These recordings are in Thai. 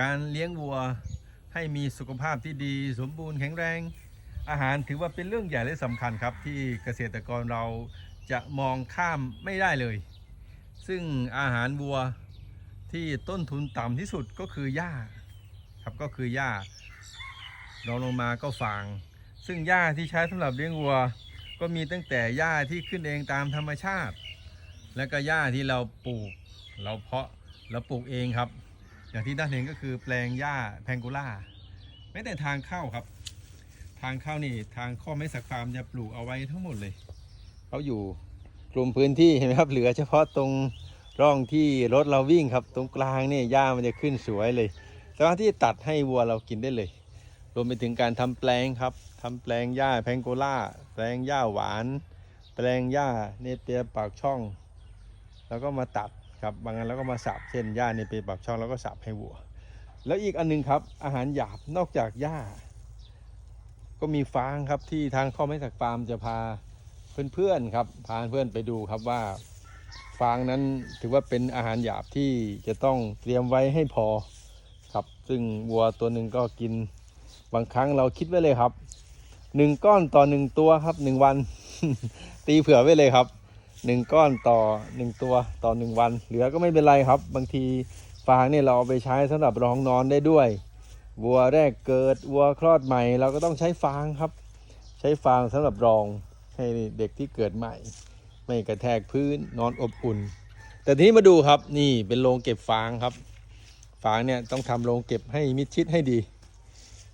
การเลี้ยงวัวให้มีสุขภาพที่ดีสมบูรณ์แข็งแรง อาหารถือว่าเป็นเรื่องใหญ่และสำคัญครับ ที่เกษตรกรเราจะมองข้ามไม่ได้เลย ซึ่งอาหารวัวที่ต้นทุนต่ำที่สุดก็คือหญ้าครับก็คือหญ้ารองลงมาก็ฟาง ซึ่งหญ้าที่ใช้สำหรับเลี้ยงวัว ก็มีตั้งแต่หญ้าที่ขึ้นเองตามธรรมชาติ และก็หญ้าที่เราปลูกเราเพาะเราปลูกเองครับ อย่างที่ท่านเห็นก็คือแปลงหญ้าแพงโกล่าแม้แต่ทางเข้าครับ ทางเข้านี่ทางข้อไม้สักฟาร์มจะปลูกเอาไว้ทั้งหมดเลยเขาอยู่กลุ่มพื้นที่เห็นไหมครับ เหลือเฉพาะตรงร่องที่รถเราวิ่งครับ ตรงกลางเนี่ยหญ้ามันจะขึ้นสวยเลยสามารถที่ตัดให้วัวเรากินได้เลย รวมไปถึงการทำแปลงครับทำแปลงหญ้าแพงโกล่า แปลงหญ้าหวาน แปลงหญ้าเนเปียปากช่อง แล้วก็มาตัด ครับบางอันแล้วก็มาสับเช่นหญ้าเนเปียปากช่องแล้วก็สับให้วัว แล้วอีกอันหนึงครับ อาหารหยาบนอกจากหญ้า ก็มีฟางครับที่ทางข้อไม้สักฟาร์มจะพาเพื่อนๆครับพาเพื่อนไปดูครับว่าฟางนั้นถือว่าเป็นอาหารหยาบที่จะต้องเตรียมไว้ให้พอครับ ซึ่งวัวตัวหนึ่งก็กินบางครั้งเราคิดไว้เลยครับหนึ่งก้อนต่อหนึ่งตัวครับหนึ่งวัน ตีเผื่อไว้เลยครับ หนึ่งก้อนต่อหนึ่งตัวต่อหนึ่งวัน เหลือก็ไม่เป็นไรครับ บางทีฟางเนี่ยเราเอาไปใช้สำหรับรองนอนได้ด้วย วัวแรกเกิดวัวคลอดใหม่ เราก็ต้องใช้ฟางครับ ใช้ฟางสำหรับรองให้เด็กที่เกิดใหม่ ไม่กระแทกพื้นนอนอบอุ่น แต่ทีนี้มาดูครับนี่เป็นโรงเก็บฟางครับ ฟางเนี่ยต้องทำโรงเก็บให้มิดชิดให้ดี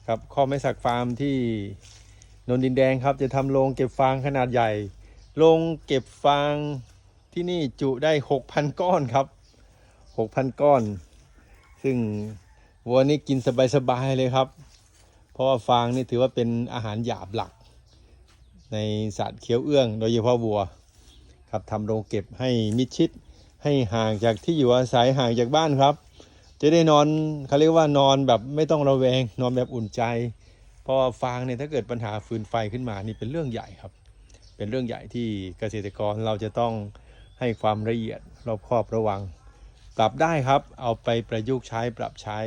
ครับข้อไม้สักฟาร์มที่นนดินแดงครับจะทำโรงเก็บฟางขนาดใหญ่ โรงเก็บฟางที่นี่จุได้ 6,000 ก้อนครับ 6,000 ก้อน ซึ่งวัวนี่กินสบายๆเลยครับ เพราะว่าฟางนี่ถือว่าเป็นอาหารหยาบหลัก ในสัตว์เคี้ยวเอื้อง โดยเฉพาะวัวครับทำโรงเก็บให้มิดชิดให้ห่างจากที่อยู่อาศัยห่างจากบ้านครับ จะได้นอนเขาเรียกว่านอนแบบไม่ต้องระแวง นอนแบบอุ่นใจ เพราะฟางเนี่ยถ้าเกิดปัญหาฟืนไฟขึ้นมานี่เป็นเรื่องใหญ่ครับ เป็นเรื่องใหญ่ที่เกษตรกรเราจะต้องให้ความละเอียดรอบคอบระวัง ปรับได้ครับเอาไปประยุกต์ใช้ปรับใช้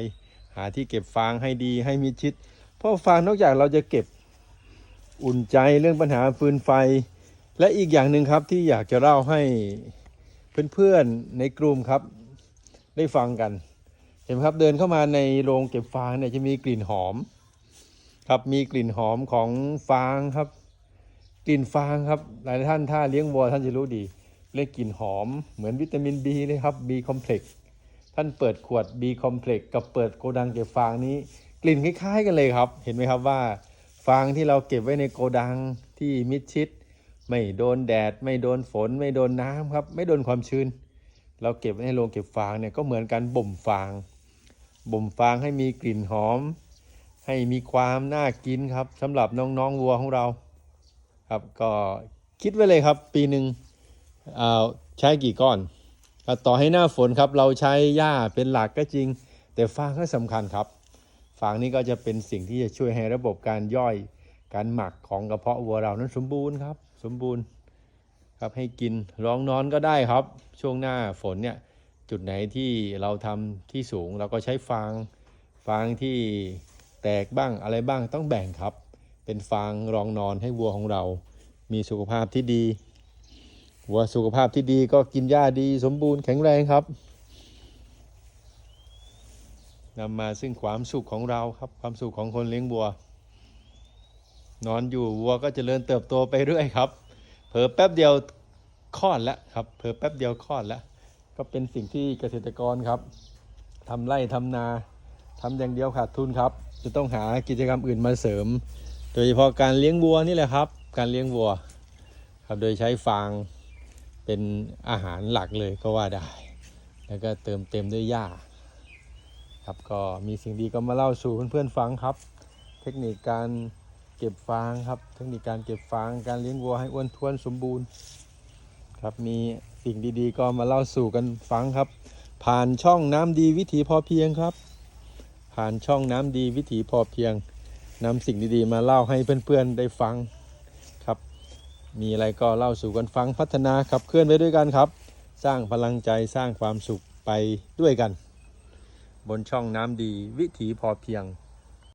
หาที่เก็บฟางให้ดีให้มิดชิด เพราะฟางนอกจากเราจะเก็บอุ่นใจเรื่องปัญหาฟืนไฟ และอีกอย่างหนึ่งครับที่อยากจะเล่าให้เพื่อนๆในกลุ่มครับ ได้ฟังกัน เห็นไหมครับเดินเข้ามาในโรงเก็บฟางเนี่ยจะมีกลิ่นหอม ครับมีกลิ่นหอมของฟางครับ กลิ่นฟางครับ หลายท่านถ้าเลี้ยงวัวท่านจะรู้ดี เรียกกลิ่นหอมเหมือนวิตามิน B เลยครับ B complex ท่านเปิดขวด B complex กับเปิดโกดังเก็บฟางนี้ กลิ่นคล้าย ๆ กันเลยครับ เห็นไหมครับว่า ฟางที่เราเก็บไว้ในโกดังที่มิดชิด ไม่โดนแดด ไม่โดนฝน ไม่โดนน้ำครับ ไม่โดนความชื้น เราเก็บไว้ในโรงเก็บฟางเนี่ยก็เหมือนกันบ่มฟาง บ่มฟางให้มีกลิ่นหอม ให้มีความน่ากินครับสำหรับน้องๆวัวของเรา ครับก็คิดไว้เลยครับปีหนึ่งเอาใช้กี่ก้อน ต่อให้หน้าฝนครับเราใช้หญ้าเป็นหลักก็จริง แต่ฟางก็สำคัญครับฟางนี้ก็จะเป็นสิ่งที่จะช่วยให้ระบบการย่อยการหมักของกระเพาะวัวเรานั้นสมบูรณ์ครับ สมบูรณ์ครับให้กินร้องนอนก็ได้ครับ ช่วงหน้าฝนเนี่ยจุดไหนที่เราทำที่สูงเราก็ใช้ฟางฟางที่แตกบ้างอะไรบ้างต้องแบ่งครับ เป็นฟางรองนอนให้วัวของเรา มีสุขภาพที่ดี วัวสุขภาพที่ดีก็กินหญ้าดีสมบูรณ์แข็งแรงครับนำมาซึ่งความสุขของเราครับความสุขของคนเลี้ยงวัว นอนอยู่วัวก็เจริญเติบโตไปเรื่อยครับ เผลอแป๊บเดียวคลอดแล้วครับเผลอแป๊บเดียวคลอดแล้ว ก็เป็นสิ่งที่เกษตรกรครับทำไร่ทำนาทำอย่างเดียวขาดทุนครับ จะต้องหากิจกรรมอื่นมาเสริม ดยเฉพาะการเลี้ยงวัวนี่แหละครับ การเลี้ยงวัวครับโดยใช้ฟางเป็นอาหารหลักเลยก็ว่าได้ แล้วก็เติมเต็มด้วยหญ้าครับก็มีสิ่งดีก็มาเล่าสู่เพื่อนๆฟังครับ เทคนิคการเก็บฟางครับ เทคนิคการเก็บฟางการเลี้ยงวัวให้อ้วนท้วนสมบูรณ์ครับมีสิ่งดีๆ ก็มาเล่าสู่กันฟังครับ ผ่านช่องน้ำดีวิถีพอเพียงครับ ผ่านช่องน้ำดีวิถีพอเพียง นำสิ่งดีๆ มาเล่าให้เพื่อนๆได้ฟังครับ มีอะไรก็เล่าสู่กันฟังพัฒนาขับเคลื่อนไปด้วยกันครับ สร้างพลังใจสร้างความสุขไปด้วยกัน บนช่องน้ำดีวิถีพอเพียง